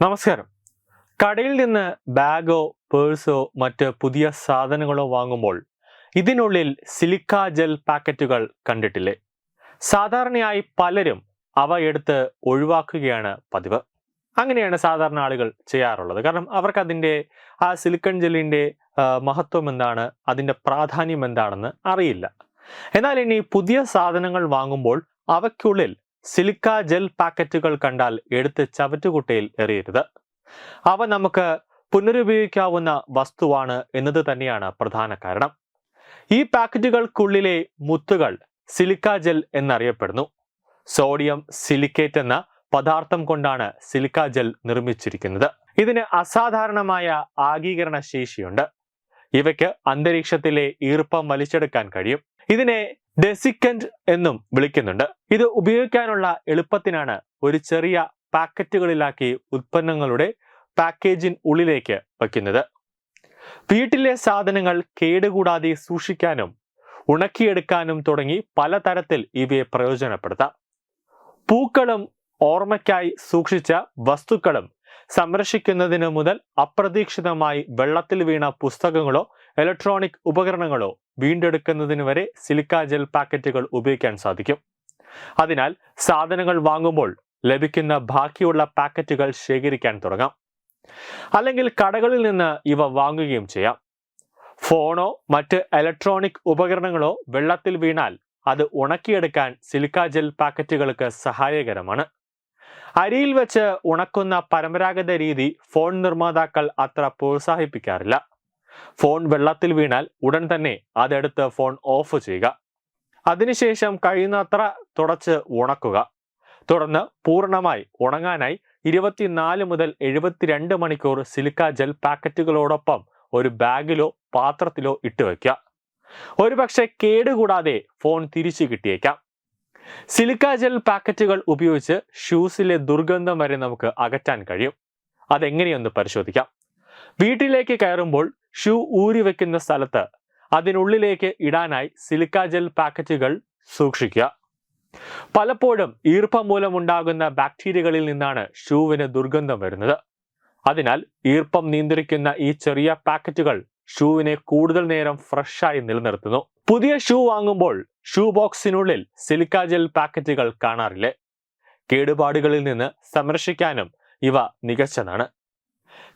നമസ്കാരം. കടയിൽ നിന്ന് ബാഗോ പേഴ്സോ മറ്റ് പുതിയ സാധനങ്ങളോ വാങ്ങുമ്പോൾ ഇതിനുള്ളിൽ സിലിക്ക ജെൽ പാക്കറ്റുകൾ കണ്ടിട്ടില്ലേ? സാധാരണയായി പലരും അവ എടുത്ത് ഒഴിവാക്കുകയാണ് പതിവ്. അങ്ങനെയാണ് സാധാരണ ആളുകൾ ചെയ്യാറുള്ളത്. കാരണം അവർക്ക് അതിന്റെ ആ സിലിക്കൺ ജെല്ലിന്റെ മഹത്വം എന്താണ്? അതിന്റെ പ്രാധാന്യം എന്താണെന്ന് അറിയില്ല. എന്നാൽ ഇനി പുതിയ സാധനങ്ങൾ വാങ്ങുമ്പോൾ അവയ്ക്കുള്ളിൽ സിലിക്ക ജെൽ പാക്കറ്റുകൾ കണ്ടാൽ എടുത്ത് ചവറ്റുകുട്ടയിൽ എറിയരുത്. അവ നമുക്ക് പുനരുപയോഗിക്കാവുന്ന വസ്തുവാണ് എന്നത് തന്നെയാണ് പ്രധാന കാരണം. ഈ പാക്കറ്റുകൾക്കുള്ളിലെ മുത്തുകൾ സിലിക്ക ജെൽ എന്നറിയപ്പെടുന്നു. സോഡിയം സിലിക്കേറ്റ് എന്ന പദാർത്ഥം കൊണ്ടാണ് സിലിക്ക ജെൽ നിർമ്മിച്ചിരിക്കുന്നത്. ഇതിന് അസാധാരണമായ ആഗീകരണ ശേഷിയുണ്ട് ഇവയ്ക്ക് അന്തരീക്ഷത്തിലെ ഈർപ്പം വലിച്ചെടുക്കാൻ കഴിയും. ഇതിനെ ഡെസിക്കന്റ് എന്നും വിളിക്കുന്നുണ്ട്. ഇത് ഉപയോഗിക്കാനുള്ള എളുപ്പത്തിനാണ് ഒരു ചെറിയ പാക്കറ്റുകളിലാക്കി ഉൽപ്പന്നങ്ങളുടെ പാക്കേജിൻ ഉള്ളിലേക്ക് വയ്ക്കുന്നത്. വീട്ടിലെ സാധനങ്ങൾ കേടുകൂടാതെ സൂക്ഷിക്കാനും ഉണക്കിയെടുക്കാനും തുടങ്ങി പലതരത്തിൽ ഇവയെ പ്രയോജനപ്പെടുത്താം. പൂക്കളും ഓർമ്മയ്ക്കായി സൂക്ഷിച്ച വസ്തുക്കളും സംരക്ഷിക്കുന്നതിന് മുതൽ അപ്രതീക്ഷിതമായി വെള്ളത്തിൽ വീണ പുസ്തകങ്ങളോ ഇലക്ട്രോണിക് ഉപകരണങ്ങളോ വീണ്ടെടുക്കുന്നതിന് വരെ സിലിക്ക ജെൽ പാക്കറ്റുകൾ ഉപയോഗിക്കാൻ സാധിക്കും. അതിനാൽ സാധനങ്ങൾ വാങ്ങുമ്പോൾ ലഭിക്കുന്ന ബാക്കിയുള്ള പാക്കറ്റുകൾ ശേഖരിക്കാൻ തുടങ്ങാം. അല്ലെങ്കിൽ കടകളിൽ നിന്ന് ഇവ വാങ്ങുകയും ചെയ്യാം. ഫോണോ മറ്റ് ഇലക്ട്രോണിക് ഉപകരണങ്ങളോ വെള്ളത്തിൽ വീണാൽ അത് ഉണക്കിയെടുക്കാൻ സിലിക്ക ജെൽ പാക്കറ്റുകൾക്ക് സഹായകരമാണ്. അരിയിൽ വെച്ച് ഉണക്കുന്ന പരമ്പരാഗത രീതി ഫോൺ നിർമ്മാതാക്കൾ അത്ര പ്രോത്സാഹിപ്പിക്കാറില്ല. ഫോൺ വെള്ളത്തിൽ വീണാൽ ഉടൻ തന്നെ അതെടുത്ത് ഫോൺ ഓഫ് ചെയ്യുക. അതിനുശേഷം കഴിയുന്നത്ര തുടച്ച് ഉണക്കുക. തുടർന്ന് പൂർണമായി ഉണങ്ങാനായി ഇരുപത്തിനാല് മുതൽ എഴുപത്തിരണ്ട് മണിക്കൂർ സിലിക്ക ജെൽ പാക്കറ്റുകളോടൊപ്പം ഒരു ബാഗിലോ പാത്രത്തിലോ ഇട്ട് വയ്ക്കുക. ഒരുപക്ഷെ കേടുകൂടാതെ ഫോൺ തിരിച്ചു കിട്ടിയേക്കാം. സിലിക്ക ജെൽ പാക്കറ്റുകൾ ഉപയോഗിച്ച് ഷൂസിലെ ദുർഗന്ധം വരെ നമുക്ക് അകറ്റാൻ കഴിയും. അതെങ്ങനെയൊന്ന് പരിശോധിക്കാം. വീട്ടിലേക്ക് കയറുമ്പോൾ ഷൂ ഊരി വെക്കുന്ന സ്ഥലത്ത് അതിനുള്ളിലേക്ക് ഇടാനായി സിലിക്ക ജെൽ പാക്കറ്റുകൾ സൂക്ഷിക്കുക. പലപ്പോഴും ഈർപ്പം മൂലമുണ്ടാകുന്ന ബാക്ടീരിയകളിൽ നിന്നാണ് ഷൂവിന് ദുർഗന്ധം വരുന്നത്. അതിനാൽ ഈർപ്പം നിയന്ത്രിക്കുന്ന ഈ ചെറിയ പാക്കറ്റുകൾ ഷൂവിനെ കൂടുതൽ നേരം ഫ്രഷായി നിലനിർത്തുന്നു. പുതിയ ഷൂ വാങ്ങുമ്പോൾ ഷൂ ബോക്സിനുള്ളിൽ സിലിക്ക ജെൽ പാക്കറ്റുകൾ കാണാറില്ലേ? കേടുപാടുകളിൽ നിന്ന് സംരക്ഷിക്കാനും ഇവ മികച്ചതാണ്.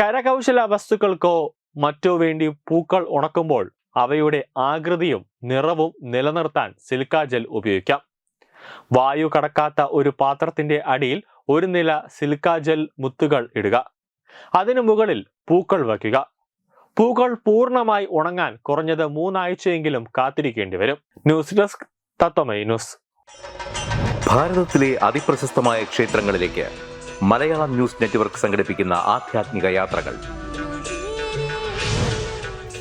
കരകൗശല വസ്തുക്കൾക്കോ മറ്റോ വേണ്ടി പൂക്കൾ ഉണക്കുമ്പോൾ അവയുടെ ആകൃതിയും നിറവും നിലനിർത്താൻ സിലിക്ക ജെൽ ഉപയോഗിക്കാം. വായു കടക്കാത്ത ഒരു പാത്രത്തിന്റെ അടിയിൽ ഒരു നില സിലിക്ക ജെൽ മുത്തുകൾ ഇടുക. അതിനു മുകളിൽ പൂക്കൾ വയ്ക്കുക. പൂക്കൾ പൂർണമായി ഉണങ്ങാൻ കുറഞ്ഞത് മൂന്നാഴ്ചയെങ്കിലും കാത്തിരിക്കേണ്ടി വരും. News desk Tatwamayi news. ഭാരതത്തിലെ അതിപ്രശസ്തമായ ക്ഷേത്രങ്ങളിലേക്ക് മലയാളം ന്യൂസ് നെറ്റ്വർക്ക് സംഘടിപ്പിക്കുന്ന ആധ്യാത്മിക യാത്രകൾ.